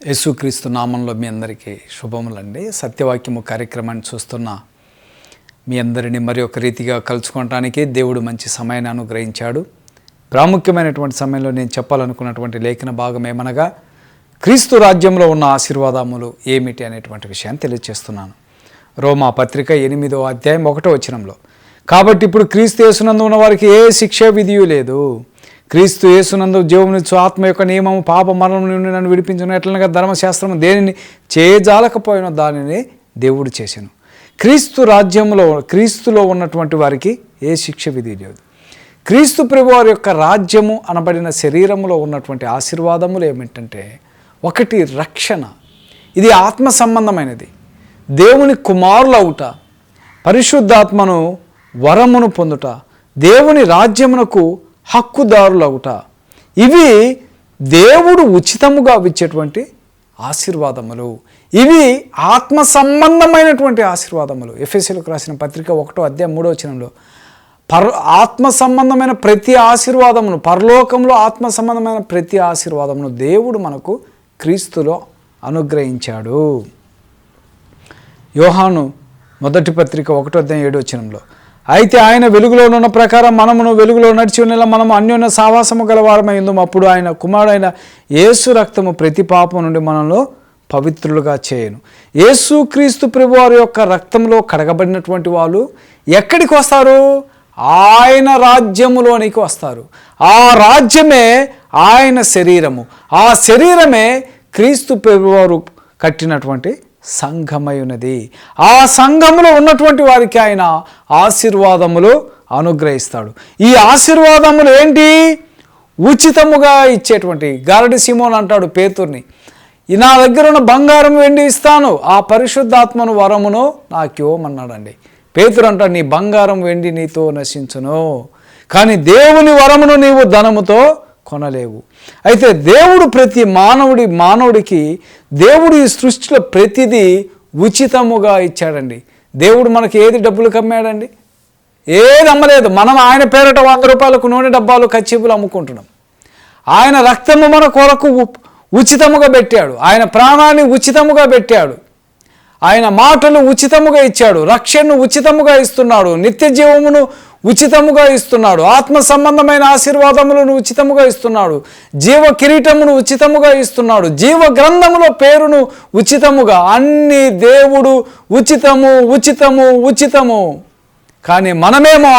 యేసుక్రీస్తు నామంలో మీ అందరికీ శుభములండి. సత్యవాక్యము కార్యక్రమాన్ని చూస్తున్న మీ అందరినీ మరి ఒక రీతిగా కలుసుకోవటానికి దేవుడు మంచి సమయాన్ని అనుగ్రహించాడు. ప్రాముఖ్యమైనటువంటి సమయంలో నేను చెప్పాలనుకున్నటువంటి లేఖన భాగం ఏమనగా క్రీస్తు రాజ్యంలో ఉన్న ఆశీర్వాదములు ఏమిటి అనేటువంటి విషయాన్ని తెలియజేస్తున్నాను రోమా పత్రిక ఎనిమిదో అధ్యాయం ఒకటో వచనంలో కాబట్టి ఇప్పుడు క్రీస్తు యేసునందు ఉన్న వారికి ఏ శిక్ష విధియు లేదు. క్రీస్తు యేసునందు జీవమునిచ్చు ఆత్మ యొక్క నియమము పాప మరణం నుండి నన్ను విడిపించిన. ఎట్లనగా ధర్మశాస్త్రము దేనిని చేయజాలకపోయిన దానిని దేవుడు చేశాను క్రీస్తు రాజ్యంలో క్రీస్తులో ఉన్నటువంటి వారికి ఏ శిక్ష విధి లేదు. క్రీస్తు ప్రభువారి యొక్క రాజ్యము అనబడిన శరీరములో ఉన్నటువంటి ఆశీర్వాదములు ఏమిటంటే ఒకటి రక్షణ. ఇది ఆత్మ సంబంధమైనది. దేవుని కుమారులవుట పరిశుద్ధాత్మను వరమును పొందుట దేవుని రాజ్యమునకు హక్కుదారులవుట ఇవి దేవుడు ఉచితముగా ఇచ్చేటువంటి ఆశీర్వాదములు. ఇవి ఆత్మ సంబంధమైనటువంటి ఆశీర్వాదములు. ఎఫ్ఎస్సీలకు రాసిన పత్రిక ఒకటో అధ్యాయం మూడో వచనంలో పర్ ఆత్మ సంబంధమైన ప్రతి ఆశీర్వాదమును పరలోకంలో ఆత్మ సంబంధమైన ప్రతి ఆశీర్వాదమును దేవుడు మనకు క్రీస్తులో అనుగ్రహించాడు. యోహాను మొదటి పత్రిక ఒకటో అధ్యాయం ఏడో వచనంలో అయితే ఆయన వెలుగులో ఉన్న ప్రకారం మనమును వెలుగులో నడిచి ఉన్నలా మనము అన్యోన్య సావాసము గలవారమై అప్పుడు ఆయన కుమారుడైన యేసు రక్తము ప్రతి పాపం నుండి మనలో పవిత్రులుగా చేయను. యేసు క్రీస్తు ప్రభువారి యొక్క రక్తంలో కడగబడినటువంటి వాళ్ళు ఎక్కడికి వస్తారు? ఆయన రాజ్యములోనికి వస్తారు. ఆ రాజ్యమే ఆయన శరీరము. ఆ శరీరమే క్రీస్తు ప్రభువారు కట్టినటువంటి సంఘమై ఉన్నది ఆ సంఘములో ఉన్నటువంటి వారికి ఆయన ఆశీర్వాదములు అనుగ్రహిస్తాడు. ఈ ఆశీర్వాదములు ఏంటి? ఉచితముగా ఇచ్చేటువంటి గారడి సిమోన్ అంటాడు పేతుర్ని నా దగ్గర ఉన్న బంగారం వెండి ఇస్తాను ఆ పరిశుద్ధాత్మను వరమును నాకు ఇవ్వమన్నాడండి. పేతురు అంటాడు నీ బంగారం వెండి నీతో నశించును కానీ దేవుని వరమును నీవు ధనముతో కొనలేవు. అయితే దేవుడు ప్రతి మానవుడి మానవుడికి దేవుడు ఈ సృష్టిలో ప్రతిదీ ఉచితముగా ఇచ్చాడండి. దేవుడు మనకి ఏది డబ్బులు కమ్మాడండి? ఏది అమ్మలేదు. మనం ఆయన పేరట వంద రూపాయలకు నూనె డబ్బాలు కచ్చిపులు అమ్ముకుంటున్నాం. ఆయన రక్తము మన కొరకు ఉచితముగా పెట్టాడు. ఆయన ప్రాణాన్ని ఉచితముగా పెట్టాడు. ఆయన మాటలు ఉచితముగా ఇచ్చాడు రక్షణను ఉచితముగా ఇస్తున్నాడు నిత్య జీవమును ఉచితముగా ఇస్తున్నాడు ఆత్మ సంబంధమైన ఆశీర్వాదములను ఉచితముగా ఇస్తున్నాడు జీవ కిరీటమును ఉచితముగా ఇస్తున్నాడు జీవ గ్రంథములో పేరును ఉచితముగా అన్ని దేవుడు ఉచితము ఉచితము ఉచితము. కానీ మనమేమో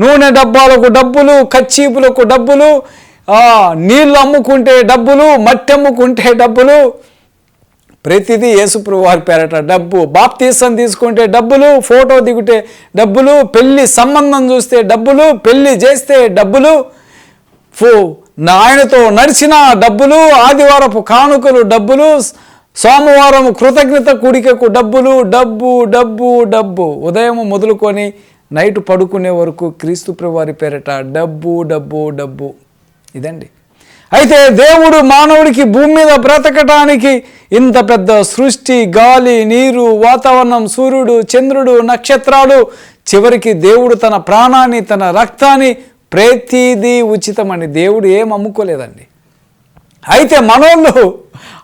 నూనె డబ్బాలకు డబ్బులు కచ్చీపులకు డబ్బులు నీళ్ళు అమ్ముకుంటే డబ్బులు మట్టి అమ్ముకుంటే డబ్బులు ప్రతిదీ యేసుప్రభు వారి పేరట డబ్బు. బాప్తీసం తీసుకుంటే డబ్బులు ఫోటో దిగుతే డబ్బులు పెళ్ళి సంబంధం చూస్తే డబ్బులు పెళ్ళి చేస్తే డబ్బులు. ఫో ఆయనతో నడిచిన డబ్బులు ఆదివారపు కానుకలు డబ్బులు సోమవారం కృతజ్ఞత కూడికకు డబ్బులు డబ్బు డబ్బు డబ్బు. ఉదయం మొదలుకొని నైట్ పడుకునే వరకు క్రీస్తు ప్రభు వారి పేరట డబ్బు డబ్బు డబ్బు. ఇదండి. అయితే దేవుడు మానవుడికి భూమి మీద బ్రతకటానికి ఇంత పెద్ద సృష్టి గాలి నీరు వాతావరణం సూర్యుడు చంద్రుడు నక్షత్రాలు చివరికి దేవుడు తన ప్రాణాన్ని తన రక్తాన్ని ప్రతిదీ ఉచితమని దేవుడు ఏం అమ్ముకోలేదండి. అయితే మనోళ్ళు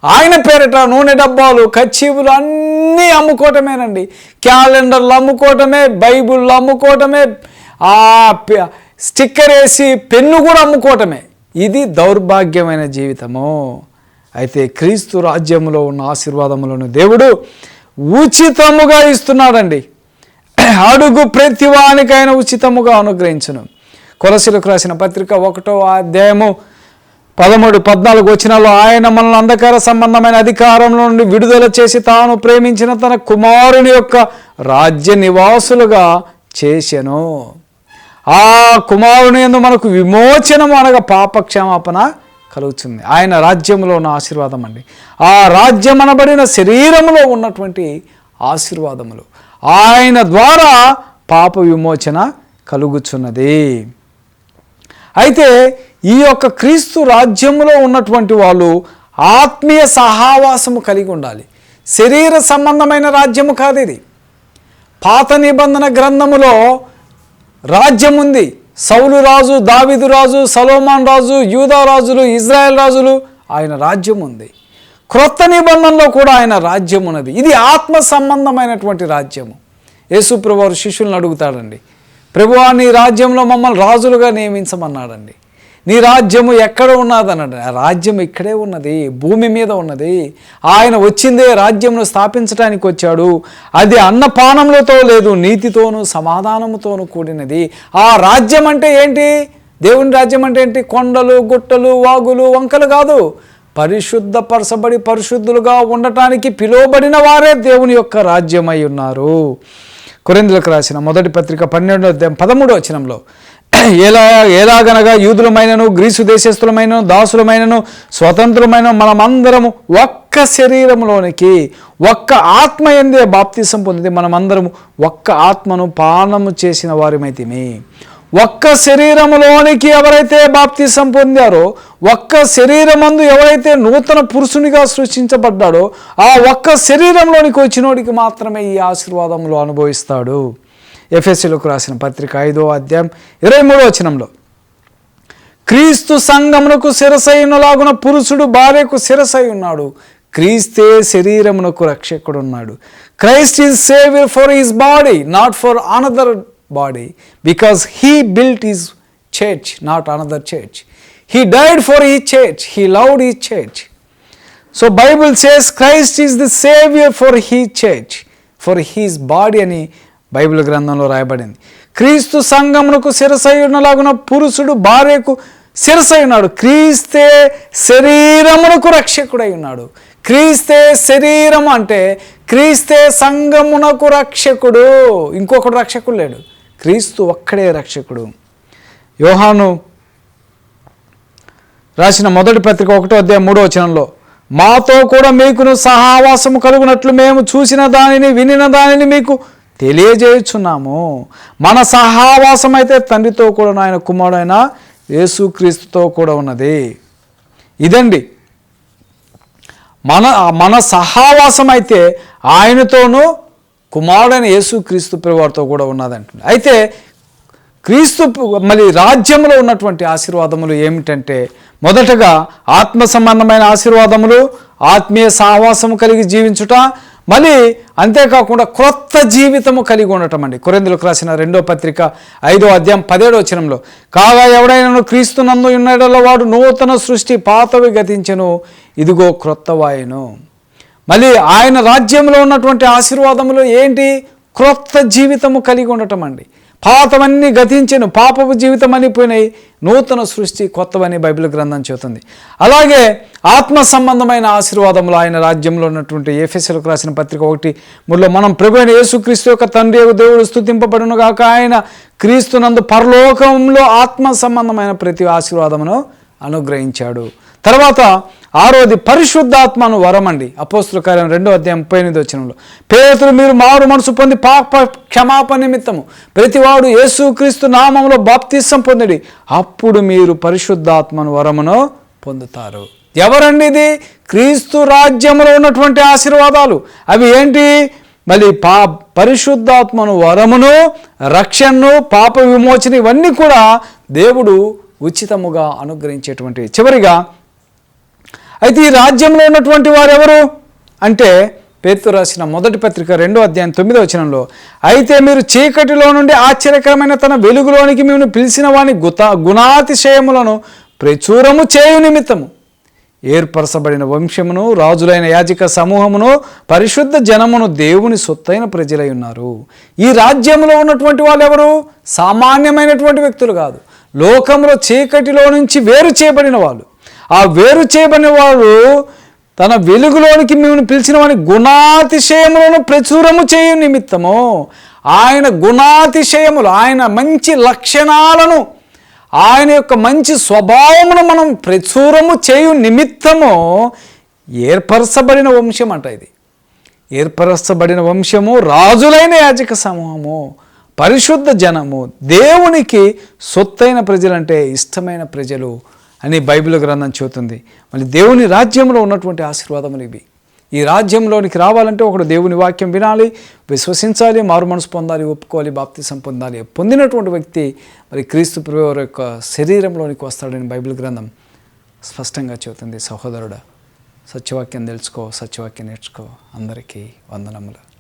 ఆయన పేరిట నూనె డబ్బాలు కచ్చీవులు అన్నీ అమ్ముకోవటమేనండి. క్యాలెండర్లు అమ్ముకోవటమే బైబుల్ అమ్ముకోవటమే ఆ పె- స్టిక్కర్ వేసి పెన్ను కూడా అమ్ముకోవటమే. ఇది దౌర్భాగ్యమైన జీవితము. అయితే క్రీస్తు రాజ్యంలో ఉన్న ఆశీర్వాదములను దేవుడు ఉచితముగా ఇస్తున్నాడండి. అడుగు ప్రతివానికైనా ఉచితముగా అనుగ్రహించను. కొలసిలకు రాసిన పత్రిక ఒకటో అధ్యాయము పదమూడు పద్నాలుగు వచ్చినాలో ఆయన మనల్ని అంధకార సంబంధమైన అధికారంలో నుండి విడుదల చేసి తాను ప్రేమించిన తన కుమారుని యొక్క రాజ్య నివాసులుగా చేసెను. ఆ కుమారుని ఎందు మనకు విమోచనము అనగా పాపక్షమాపణ కలుగుతుంది. ఆయన రాజ్యంలో ఉన్న ఆశీర్వాదం అండి. ఆ రాజ్యం అనబడిన శరీరంలో ఉన్నటువంటి ఆశీర్వాదములు. ఆయన ద్వారా పాప విమోచన కలుగుచున్నది. అయితే ఈ యొక్క క్రీస్తు రాజ్యంలో ఉన్నటువంటి వాళ్ళు ఆత్మీయ సహావాసము కలిగి ఉండాలి. శరీర సంబంధమైన రాజ్యము కాదు ఇది. పాత నిబంధన గ్రంథములో రాజ్యం ఉంది. సౌలు రాజు దావిదు రాజు సలోమాన్ రాజు యూదా రాజులు ఇజ్రాయెల్ రాజులు ఆయన రాజ్యం ఉంది. క్రొత్త నిబంధనలో కూడా ఆయన రాజ్యం ఉన్నది. ఇది ఆత్మ సంబంధమైనటువంటి రాజ్యము. యేసుప్రభు వారు శిష్యులను అడుగుతాడండి. ప్రభువా నీ రాజ్యంలో మమ్మల్ని రాజులుగా నియమించమన్నాడండి. నీ రాజ్యము ఎక్కడ ఉన్నదన్నాడు రాజ్యం ఇక్కడే ఉన్నది భూమి మీద ఉన్నది. ఆయన వచ్చిందే రాజ్యమును స్థాపించడానికి వచ్చాడు. అది అన్నపానములతో లేదు నీతితోనూ సమాధానముతోనూ కూడినది. ఆ రాజ్యం అంటే ఏంటి? దేవుని రాజ్యం అంటే ఏంటి? కొండలు గుట్టలు వాగులు వంకలు కాదు. పరిశుద్ధపరచబడి పరిశుద్ధులుగా ఉండటానికి పిలువబడిన వారే దేవుని యొక్క రాజ్యమై ఉన్నారు. కొరిందులకు రాసిన మొదటి పత్రిక పన్నెండో అధ్యాయం పదమూడో వచనంలో ఎలా ఎలాగనగా యూదులమైనను గ్రీసు దేశస్థులమైనను దాసులమైనను స్వతంత్రమైన మనమందరము ఒక్క శరీరంలోనికి ఒక్క ఆత్మ ఎందే బాప్తిసం పొందితే మనమందరము ఒక్క ఆత్మను పానము చేసిన వారిమైతిమి. ఒక్క శరీరములోనికి ఎవరైతే బాప్తిసం పొందారో ఒక్క శరీరమందు ఎవరైతే నూతన పురుషునిగా సృష్టించబడ్డాడో ఆ ఒక్క శరీరంలోనికి వచ్చినోడికి మాత్రమే ఈ ఆశీర్వాదములు అనుభవిస్తాడు. ఎఫ్ఎస్సీలకు రాసిన పత్రిక ఐదో అధ్యాయం ఇరవై మూడో వచనంలో క్రీస్తు సంగమునకు శిరసైనలాగున పురుషుడు భార్యకు శిరసై ఉన్నాడు క్రీస్తే శరీరమునకు రక్షకుడు ఉన్నాడు Christ is saviour for his body not for another body because he built is church not another church. He died for ఈ చర్చ్ హీ లవ్డ్ ఈ church. So Bible says Christ is the saviour for he church for his body అని Bible గ్రంథంలో రాయబడింది. క్రీస్తు సంగమునకు శిరసైనలాగున పురుషుడు భార్యకు శిరసై ఉన్నాడు క్రీస్తే శరీరమునకు రక్షకుడై ఉన్నాడు క్రీస్తే శరీరం అంటే క్రీస్తే సంగమునకు రక్షకుడు. ఇంకొకడు రక్షకుడు లేడు. క్రీస్తు ఒక్కడే రక్షకుడు. యోహాను రాసిన మొదటి పత్రిక ఒకటో అధ్యాయం మూడో వచనంలో మాతో కూడా మీకును సహావాసము కలుగునట్లు మేము చూసిన దానిని వినిన దానిని మీకు తెలియజేయుచున్నాము. మన సహావాసం అయితే తండ్రితో కూడా ఆయన కుమారుడైన యేసుక్రీస్తుతో కూడా ఉన్నది. ఇదండి. మన మన సహావాసం అయితే ఆయనతోనూ కుమారుడైన యేసుక్రీస్తు ప్రభువారితో కూడా ఉన్నదంటుంది అయితే క్రీస్తు మళ్ళీ రాజ్యంలో ఉన్నటువంటి ఆశీర్వాదములు ఏమిటంటే మొదటగా ఆత్మ సంబంధమైన ఆశీర్వాదములు ఆత్మీయ సహవాసము కలిగి జీవించుట మళ్ళీ అంతేకాకుండా క్రొత్త జీవితము కలిగి ఉండటం అండి. కొరిందులకు రాసిన రెండో పత్రిక ఐదో అధ్యాయం పదేడో వచనంలో కాగా ఎవడైనా క్రీస్తు నందు ఉన్నాడో వాడు నూతన సృష్టి పాతవి గతించెను ఇదిగో క్రొత్త వాయును. మళ్ళీ ఆయన రాజ్యంలో ఉన్నటువంటి ఆశీర్వాదములు ఏంటి? క్రొత్త జీవితము కలిగి ఉండటం అండి. పాతవన్నీ గతించను పాపపు జీవితం అనిపోయినాయి నూతన సృష్టి కొత్తవని బైబిల్ గ్రంథం చెబుతుంది. అలాగే ఆత్మ సంబంధమైన ఆశీర్వాదములు ఆయన రాజ్యంలో ఉన్నటువంటి ఏఫెసలకు రాసిన పత్రిక ఒకటి మూడులో మనం ప్రభు అయిన యేసుక్రీస్తు యొక్క తండ్రి యొక్క దేవుడు స్థుతింపబడును గాక ఆయన క్రీస్తునందు పరలోకంలో ఆత్మ సంబంధమైన ప్రతి ఆశీర్వాదమును అనుగ్రహించాడు. తర్వాత ఆరోది పరిశుద్ధాత్మను వరమండి. అపోస్తుల కార్యం రెండో అధ్యాయం ముప్పై ఎనిమిది వచ్చినంలో పేతులు మీరు మారు మనసు పొంది పాప క్షమాపణ నిమిత్తము. ప్రతివాడు యేసుక్రీస్తు నామంలో బాప్తిసం పొందిడి. అప్పుడు మీరు పరిశుద్ధాత్మను వరమును పొందుతారు. ఎవరండి ఇది? క్రీస్తు రాజ్యంలో ఉన్నటువంటి ఆశీర్వాదాలు. అవి ఏంటి? మళ్ళీ పా పరిశుద్ధాత్మను వరమును రక్షణను పాప విమోచన ఇవన్నీ కూడా దేవుడు ఉచితముగా అనుగ్రహించేటువంటి చివరిగా అయితే ఈ రాజ్యంలో ఉన్నటువంటి వారు ఎవరు అంటే పేతు రాసిన మొదటి పత్రిక రెండో అధ్యాయం తొమ్మిదో వచనంలో అయితే మీరు చీకటిలో నుండి ఆశ్చర్యకరమైన తన వెలుగులోనికి మేము పిలిచిన వాని గుత గుణాతిశయములను ప్రచురము చేయు నిమిత్తము. ఏర్పరచబడిన వంశమును రాజులైన యాజిక సమూహమును పరిశుద్ధ జనమును దేవుని సొత్తైన ప్రజలై ఉన్నారు. ఈ రాజ్యంలో ఉన్నటువంటి వాళ్ళు ఎవరు సామాన్యమైనటువంటి వ్యక్తులు కాదు. లోకంలో చీకటిలో నుంచి వేరు చేయబడిన వాళ్ళు. ఆ వేరు చేయబడిన వాడు తన వెలుగులోనికి మేము పిలిచిన వాని గుణాతిశయములను ప్రచురము చేయు నిమిత్తము. ఆయన గుణాతిశయములు ఆయన మంచి లక్షణాలను ఆయన యొక్క మంచి స్వభావమును మనం ప్రచురము చేయు నిమిత్తము ఏర్పరచబడిన వంశం అంట ఇది. ఏర్పరచబడిన వంశము రాజులైన యాజక సమూహము పరిశుద్ధ జనము దేవునికి సొత్తైన ప్రజలంటే ఇష్టమైన ప్రజలు అని బైబిల్ గ్రంథం చెబుతుంది. మళ్ళీ దేవుని రాజ్యంలో ఉన్నటువంటి ఆశీర్వాదములు ఇవి. ఈ రాజ్యంలోనికి రావాలంటే ఒకడు దేవుని వాక్యం వినాలి విశ్వసించాలి మారు మనసు పొందాలి ఒప్పుకోవాలి బాప్తిసం పొందాలి పొందినటువంటి వ్యక్తి మరి క్రీస్తు ప్రభు యొక్క శరీరంలోనికి వస్తాడని బైబిల్ గ్రంథం స్పష్టంగా చెబుతుంది. సహోదరుడు సత్యవాక్యం తెలుసుకో సత్యవాక్యం నేర్చుకో. అందరికీ వందనములు.